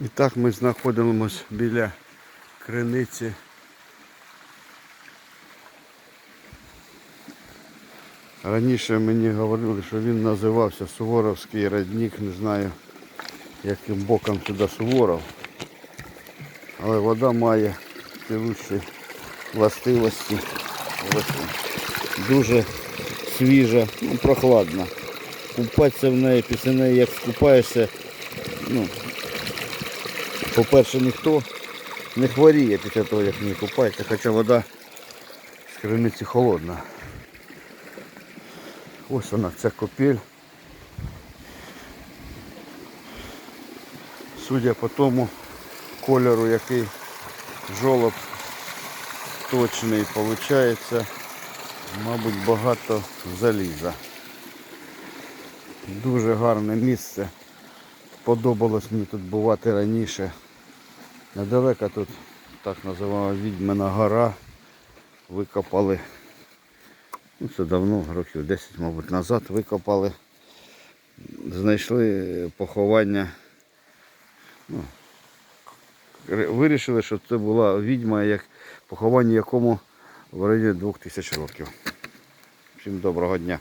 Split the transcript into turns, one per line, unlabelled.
І так ми знаходимося біля криниці. Раніше мені говорили, що він називався Суворовський родник, не знаю яким боком сюди Суворов. Але вода має цілющі властивості. Дуже свіжа, ну, прохладна. Купатися в неї, після неї як скупаєшся, ну, по-перше, ніхто не хворіє після того, як ній купається, хоча вода з криниці холодна. Ось вона, ця копіль. Судя по тому кольору, який жолоб точний, виходить, мабуть, багато заліза. Дуже гарне місце. Подобалось мені тут бувати раніше. Недалеко тут так називаємо Відьмина гора. Викопали. Ну, це давно, років 10, мабуть, назад викопали. Знайшли поховання. Ну, вирішили, що це була відьма, як поховання якому в районі 2000 років. Всім доброго дня.